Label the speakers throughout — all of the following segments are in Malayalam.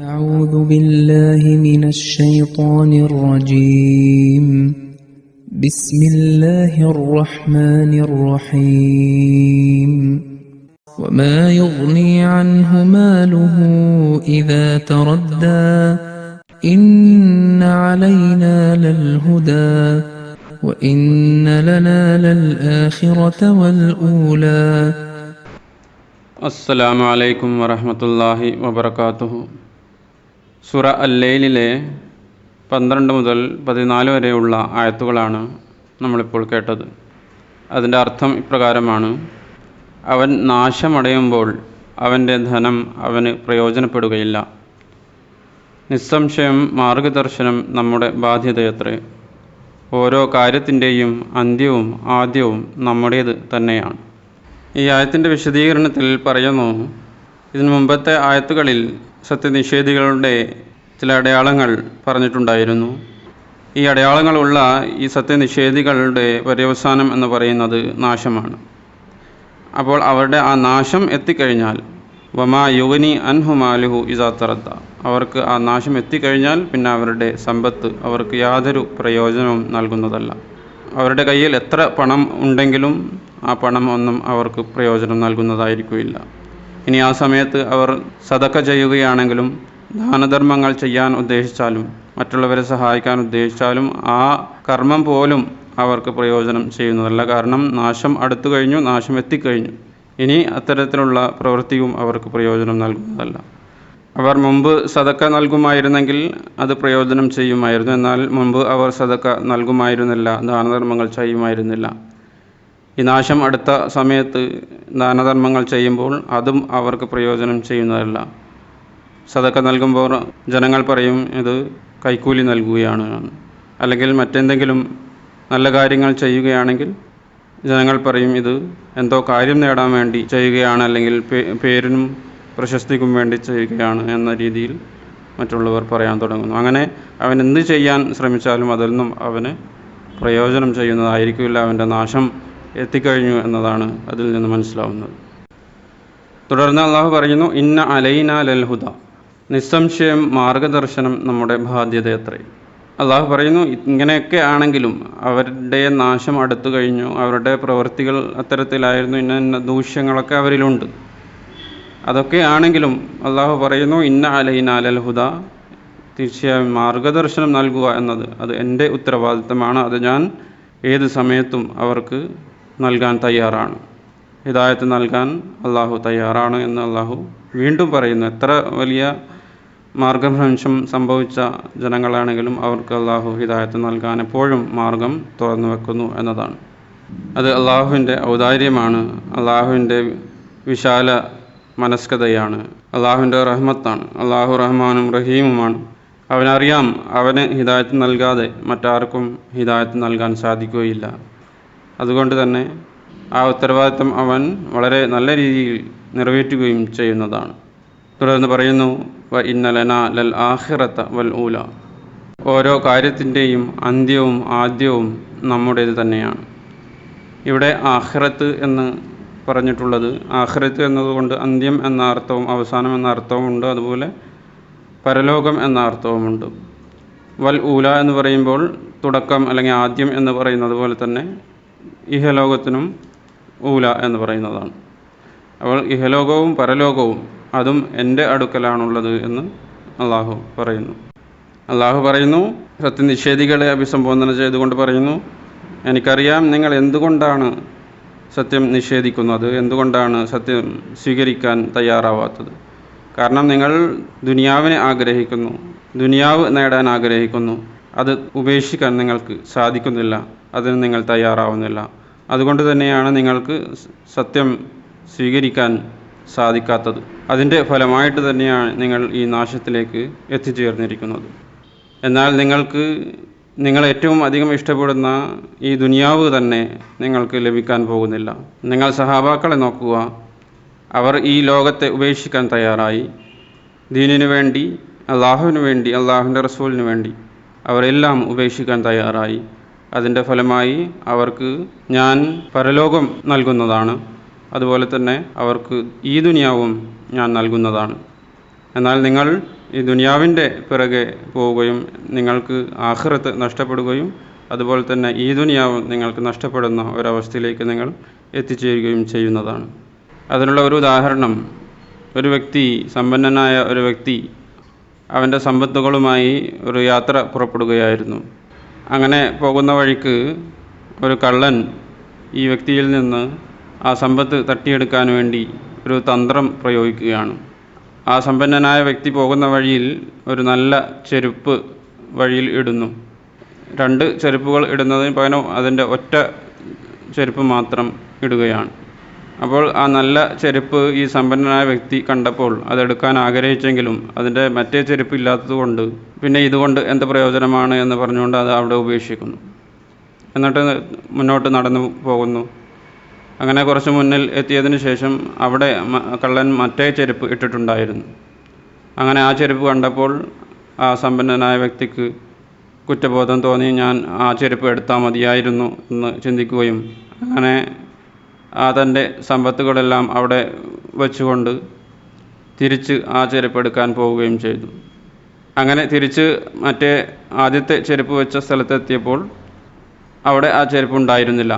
Speaker 1: أعوذ بالله من الشيطان الرجيم. بسم الله الرحمن الرحيم. وما يغني عنه ماله إذا تردى. إن علينا للهدى. وإن لنا للآخرة والأولى.
Speaker 2: السلام عليكم ورحمة الله وبركاته. സുറ അല്ലയിലെ പന്ത്രണ്ട് മുതൽ പതിനാല് വരെയുള്ള ആയത്തുകളാണ് നമ്മളിപ്പോൾ കേട്ടത്. അതിന്റെ അർത്ഥം ഇപ്രകാരമാണ്. അവൻ നാശമടയുമ്പോൾ അവന്റെ ധനം അവന് പ്രയോജനപ്പെടുകയില്ല. നിസ്സംശയം മാർഗദർശനം നമ്മുടെ ബാധ്യതയത്രേ. ഓരോ കാര്യത്തിന്റെയും അന്ത്യവും ആദ്യവും നമ്മുടേത് തന്നെയാണ്. ഈ ആയത്തിന്റെ വിശദീകരണത്തിൽ പറയുന്നു ഇതിനു മുമ്പത്തെ ആയത്തുകളിൽ സത്യനിഷേധികളുടെ ചില അടയാളങ്ങൾ പറഞ്ഞിട്ടുണ്ടായിരുന്നു. ഈ അടയാളങ്ങളുള്ള ഈ സത്യനിഷേധികളുടെ പര്യവസാനം എന്ന് പറയുന്നത് നാശമാണ്. അപ്പോൾ അവരുടെ ആ നാശം എത്തിക്കഴിഞ്ഞാൽ വമാ യുവനി അൻഹുമാലുഹു ഇസാത്തറത്ത അവർക്ക് ആ നാശം എത്തിക്കഴിഞ്ഞാൽ പിന്നെ അവരുടെ സമ്പത്ത് അവർക്ക് യാതൊരു പ്രയോജനവും നൽകുന്നതല്ല. അവരുടെ കയ്യിൽ എത്ര പണം ഉണ്ടെങ്കിലും ആ പണം ഒന്നും അവർക്ക് പ്രയോജനം നൽകുന്നതായിരിക്കില്ല ഇനി ആ സമയത്ത് അവർ സതക്ക ചെയ്യുകയാണെങ്കിലും ദാനധർമ്മങ്ങൾ ചെയ്യാൻ ഉദ്ദേശിച്ചാലും മറ്റുള്ളവരെ സഹായിക്കാൻ ഉദ്ദേശിച്ചാലും ആ കർമ്മം പോലും അവർക്ക് പ്രയോജനം ചെയ്യുന്നതല്ല. കാരണം നാശം അടുത്തു കഴിഞ്ഞു നാശം എത്തിക്കഴിഞ്ഞു. ഇനി അത്തരത്തിലുള്ള പ്രവൃത്തിയും അവർക്ക് പ്രയോജനം നൽകുന്നതല്ല. അവർ മുമ്പ് സതക്ക നൽകുമായിരുന്നെങ്കിൽ അത് പ്രയോജനം ചെയ്യുമായിരുന്നു. എന്നാൽ മുമ്പ് അവർ സതക്ക നൽകുമായിരുന്നില്ല ദാനധർമ്മങ്ങൾ ചെയ്യുമായിരുന്നില്ല. ഈ നാശം അടുത്ത സമയത്ത് ദാനധർമ്മങ്ങൾ ചെയ്യുമ്പോൾ അതും അവർക്ക് പ്രയോജനം ചെയ്യുന്നതല്ല. സതക്ക നൽകുമ്പോൾ ജനങ്ങൾ പറയും ഇത് കൈക്കൂലി നൽകുകയാണ് അല്ലെങ്കിൽ മറ്റെന്തെങ്കിലും നല്ല കാര്യങ്ങൾ ചെയ്യുകയാണെങ്കിൽ ജനങ്ങൾ പറയും ഇത് എന്തോ കാര്യം നേടാൻ വേണ്ടി ചെയ്യുകയാണ് അല്ലെങ്കിൽ പേരിനും പ്രശസ്തിക്കും വേണ്ടി ചെയ്യുകയാണ് എന്ന രീതിയിൽ മറ്റുള്ളവർ പറയാൻ തുടങ്ങുന്നു. അങ്ങനെ അവൻ എന്ത് ചെയ്യാൻ ശ്രമിച്ചാലും അതിൽ നിന്നും അവന് പ്രയോജനം ചെയ്യുന്നതായിരിക്കില്ല. അവന്റെ നാശം എത്തിക്കഴിഞ്ഞു എന്നതാണ് അതിൽ നിന്ന് മനസ്സിലാവുന്നത്. തുടർന്ന് അള്ളാഹു പറയുന്നു ഇന്ന അലൈന ലൽഹുദ നിസ്സംശയം മാർഗദർശനം നമ്മുടെ ബാധ്യതയത്രേ. അള്ളാഹു പറയുന്നു ഇങ്ങനെയൊക്കെ ആണെങ്കിലും അവരുടെ നാശം അടുത്തു കഴിഞ്ഞു അവരുടെ പ്രവൃത്തികൾ അത്തരത്തിലായിരുന്നു ഇന്ന ഇന്ന ദൂഷ്യങ്ങളൊക്കെ അവരിലുണ്ട്. അതൊക്കെ ആണെങ്കിലും അള്ളാഹു പറയുന്നു ഇന്ന അലൈന ലൽഹുദ തീർച്ചയായും മാർഗദർശനം നൽകുക എന്നത് അത് എന്റെ ഉത്തരവാദിത്തമാണ്. അത് ഞാൻ ഏത് സമയത്തും അവർക്ക് നൽകാൻ തയ്യാറാണ്. ഹിദായത്ത് നൽകാൻ അള്ളാഹു തയ്യാറാണ് എന്ന് അള്ളാഹു വീണ്ടും പറയുന്നു. എത്ര വലിയ മാർഗഭ്രംശം സംഭവിച്ച ജനങ്ങളാണെങ്കിലും അവർക്ക് അള്ളാഹു ഹിദായത്ത് നൽകാൻ എപ്പോഴും മാർഗം തുറന്നു വെക്കുന്നു എന്നതാണ്. അത് അള്ളാഹുവിന്റെ ഔദാര്യമാണ്. അള്ളാഹുവിന്റെ വിശാല മനസ്കതയാണ്. അള്ളാഹുവിന്റെ റഹ്മത്താണ്. അള്ളാഹു റഹ്മാനും റഹീമുമാണ്. അവനറിയാം അവന് ഹിദായത്ത് നൽകാതെ മറ്റാർക്കും ഹിദായത്ത് നൽകാൻ സാധിക്കുകയില്ല. അതുകൊണ്ട് തന്നെ ആ ഉത്തരവാദിത്തം അവൻ വളരെ നല്ല രീതിയിൽ നിറവേറ്റുകയും ചെയ്യുന്നതാണ്. തുടർന്ന് പറയുന്നു വ ഇന്നലന ലൽ ആഹിറത്ത വൽ ഊല. ഓരോ കാര്യത്തിന്റെയും അന്ത്യവും ആദ്യവും നമ്മുടേത് തന്നെയാണ്. ഇവിടെ ആഹ്റത്ത് എന്ന് പറഞ്ഞിട്ടുള്ളത് ആഹ്റത്ത് എന്നതുകൊണ്ട് അന്ത്യം എന്ന അർത്ഥവും അവസാനം എന്ന അർത്ഥവും ഉണ്ട്. അതുപോലെ പരലോകം എന്ന അർത്ഥവുമുണ്ട് വൽ ഊല എന്ന് പറയുമ്പോൾ തുടക്കം അല്ലെങ്കിൽ ആദ്യം എന്ന് പറയുന്നത് പോലെ തന്നെ ഇഹലോകത്തിനും ഊല എന്ന് പറയുന്നതാണ്. അപ്പോൾ ഇഹലോകവും പരലോകവും അതും എന്റെ അടുക്കലാണുള്ളത് എന്ന് അള്ളാഹു പറയുന്നു. അള്ളാഹു പറയുന്നു സത്യനിഷേധികളെ അഭിസംബോധന ചെയ്തുകൊണ്ട് പറയുന്നു എനിക്കറിയാം നിങ്ങൾ എന്തുകൊണ്ടാണ് സത്യം നിഷേധിക്കുന്നത് എന്തുകൊണ്ടാണ് സത്യം സ്വീകരിക്കാൻ തയ്യാറാവാത്തത്. കാരണം നിങ്ങൾ ദുനിയാവിനെ ആഗ്രഹിക്കുന്നു ദുനിയാവ് നേടാൻ ആഗ്രഹിക്കുന്നു അത് ഉപേക്ഷിക്കാൻ നിങ്ങൾക്ക് സാധിക്കുന്നില്ല. അതിന് നിങ്ങൾ തയ്യാറാവുന്നില്ല. അതുകൊണ്ട് തന്നെയാണ് നിങ്ങൾക്ക് സത്യം സ്വീകരിക്കാൻ സാധിക്കാത്തത്. അതിന്റെ ഫലമായിട്ട് തന്നെയാണ് നിങ്ങൾ ഈ നാശത്തിലേക്ക് എത്തിച്ചേർന്നിരിക്കുന്നത്. എന്നാൽ നിങ്ങൾക്ക് നിങ്ങൾ ഏറ്റവും അധികം ഇഷ്ടപ്പെടുന്ന ഈ ദുനിയാവ് തന്നെ നിങ്ങൾക്ക് ലഭിക്കാൻ പോകുന്നില്ല. നിങ്ങൾ സഹാബാക്കളെ നോക്കുക. അവർ ഈ ലോകത്തെ ഉപേക്ഷിക്കാൻ തയ്യാറായി. ദീനിനു വേണ്ടി അള്ളാഹുവിന് വേണ്ടി അള്ളാഹുവിന്റെ റസൂലിന് വേണ്ടി അവരെല്ലാം ഉപേക്ഷിക്കാൻ തയ്യാറായി. അതിന്റെ ഫലമായി അവർക്ക് ഞാൻ പരലോകം നൽകുന്നതാണ്. അതുപോലെ തന്നെ അവർക്ക് ഈ ദുനിയാവും ഞാൻ നൽകുന്നതാണ്. എന്നാൽ നിങ്ങൾ ഈ ദുനിയാവിന്റെ പിറകെ പോവുകയും നിങ്ങൾക്ക് ആഹ്റത്ത് നഷ്ടപ്പെടുകയും അതുപോലെ തന്നെ ഈ ദുനിയാവും നിങ്ങൾക്ക് നഷ്ടപ്പെടുന്ന ഒരവസ്ഥയിലേക്ക് നിങ്ങൾ എത്തിച്ചേരുകയും ചെയ്യുന്നതാണ്. അതിനുള്ള ഒരു ഉദാഹരണം ഒരു വ്യക്തി സമ്പന്നനായ ഒരു വ്യക്തി അവന്റെ സമ്പത്തുകളുമായി ഒരു യാത്ര പുറപ്പെടുകയായിരുന്നു. അങ്ങനെ പോകുന്ന വഴിക്ക് ഒരു കള്ളൻ ഈ വ്യക്തിയിൽ നിന്ന് ആ സമ്പത്ത് തട്ടിയെടുക്കാൻ വേണ്ടി ഒരു തന്ത്രം പ്രയോഗിക്കുകയാണ്. ആ സമ്പന്നനായ വ്യക്തി പോകുന്ന വഴിയിൽ ഒരു നല്ല ചെരുപ്പ് വഴിയിൽ ഇടുന്നു. രണ്ട് ചെരുപ്പുകൾ ഇടുന്നതിന് പകരം അതിന്റെ ഒറ്റ ചെരുപ്പ് മാത്രം ഇടുകയാണ്. അപ്പോൾ ആ നല്ല ചെരുപ്പ് ഈ സമ്പന്നനായ വ്യക്തി കണ്ടപ്പോൾ അതെടുക്കാൻ ആഗ്രഹിച്ചെങ്കിലും അതിന്റെ മറ്റേ ചെരുപ്പ് ഇല്ലാത്തതുകൊണ്ട് പിന്നെ ഇതുകൊണ്ട് എന്ത് പ്രയോജനമാണ് എന്ന് പറഞ്ഞുകൊണ്ട് അത് അവിടെ ഉപേക്ഷിക്കുന്നു. എന്നിട്ട് മുന്നോട്ട് നടന്നു പോകുന്നു. അങ്ങനെ കുറച്ച് മുന്നിൽ എത്തിയതിന് ശേഷം അവിടെ കള്ളൻ മറ്റേ ചെരുപ്പ് ഇട്ടിട്ടുണ്ടായിരുന്നു. അങ്ങനെ ആ ചെരുപ്പ് കണ്ടപ്പോൾ ആ സമ്പന്നനായ വ്യക്തിക്ക് കുറ്റബോധം തോന്നി ഞാൻ ആ ചെരുപ്പ് എടുത്താൽ മതിയായിരുന്നു എന്ന് ചിന്തിക്കുകയും അങ്ങനെ ആ തന്റെ സമ്പത്തുകളെല്ലാം അവിടെ വച്ചുകൊണ്ട് തിരിച്ച് ആ ചെരുപ്പ് എടുക്കാൻ പോവുകയും ചെയ്തു. അങ്ങനെ തിരിച്ച് മറ്റേ ആദ്യത്തെ ചെരുപ്പ് വെച്ച സ്ഥലത്തെത്തിയപ്പോൾ അവിടെ ആ ചെരുപ്പ് ഉണ്ടായിരുന്നില്ല.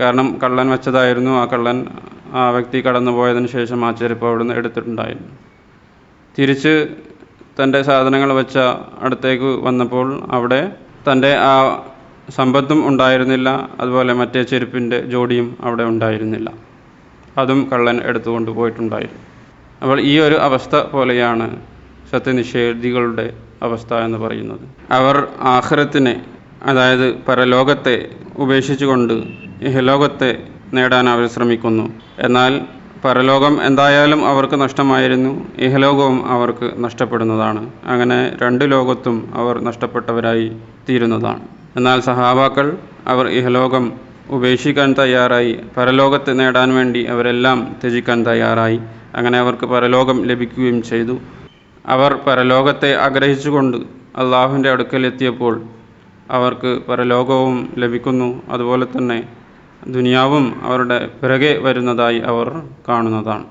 Speaker 2: കാരണം കള്ളൻ വെച്ചതായിരുന്നു. ആ കള്ളൻ ആ വ്യക്തി കടന്നുപോയതിന് ശേഷം ആ ചെരുപ്പ് അവിടുന്ന് എടുത്തിട്ടുണ്ടായിരുന്നു. തിരിച്ച് തന്റെ സാധനങ്ങൾ വെച്ച അടുത്തേക്ക് വന്നപ്പോൾ അവിടെ തന്റെ ആ സമ്പത്തും ഉണ്ടായിരുന്നില്ല. അതുപോലെ മറ്റേ ചെരുപ്പിന്റെ ജോഡിയും അവിടെ ഉണ്ടായിരുന്നില്ല. അതും കള്ളൻ എടുത്തുകൊണ്ട് പോയിട്ടുണ്ടായിരുന്നു. അപ്പോൾ ഈ ഒരു അവസ്ഥ പോലെയാണ് സത്യനിഷേധികളുടെ അവസ്ഥ എന്ന് പറയുന്നത്. അവർ ആഖിറത്തിനെ അതായത് പരലോകത്തെ ഉപേക്ഷിച്ചുകൊണ്ട് ഇഹലോകത്തെ നേടാൻ അവർ ശ്രമിക്കുന്നു. എന്നാൽ പരലോകം എന്തായാലും അവർക്ക് നഷ്ടമായിരുന്നു. ഇഹലോകവും അവർക്ക് നഷ്ടപ്പെടുന്നതാണ്. അങ്ങനെ രണ്ട് ലോകത്തും അവർ നഷ്ടപ്പെട്ടവരായി തീരുന്നതാണ്. എന്നാൽ സഹാബാക്കൾ അവർ ഇഹലോകം ഉപേക്ഷിക്കാൻ തയ്യാറായി പരലോകത്ത് നേടാൻ വേണ്ടി അവരെല്ലാം ത്യജിക്കാൻ തയ്യാറായി. അങ്ങനെ അവർക്ക് പരലോകം ലഭിക്കുകയും ചെയ്തു. അവർ പരലോകത്തെ ആഗ്രഹിച്ചുകൊണ്ട് അള്ളാഹുവിന്റെ അടുക്കലെത്തിയപ്പോൾ അവർക്ക് പരലോകവും ലഭിക്കുന്നു. അതുപോലെ തന്നെ ദുനിയാവും അവരുടെ പിറകെ വരുന്നതായി അവർ കാണുന്നതാണ്.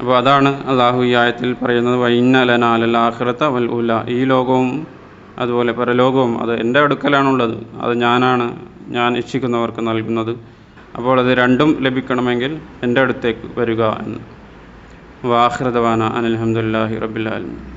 Speaker 2: അപ്പോൾ അതാണ് അള്ളാഹു ഈ ആയത്തിൽ പറയുന്നത് വൈന്നലനാലൽ ആഹ്റത്ത വൽ ഉല. ഈ ലോകവും അതുപോലെ പരലോകവും അത് എന്റെ അടുക്കലാണുള്ളത് അത് ഞാനാണ് ഞാൻ ഇച്ഛിക്കുന്നവർക്ക് നൽകുന്നത്. അപ്പോൾ അത് രണ്ടും ലഭിക്കണമെങ്കിൽ എന്റെ അടുത്തേക്ക് വരിക എന്ന്. വാഹൃദവാന അനിൽഹമുല്ലാഹി റബിലാലും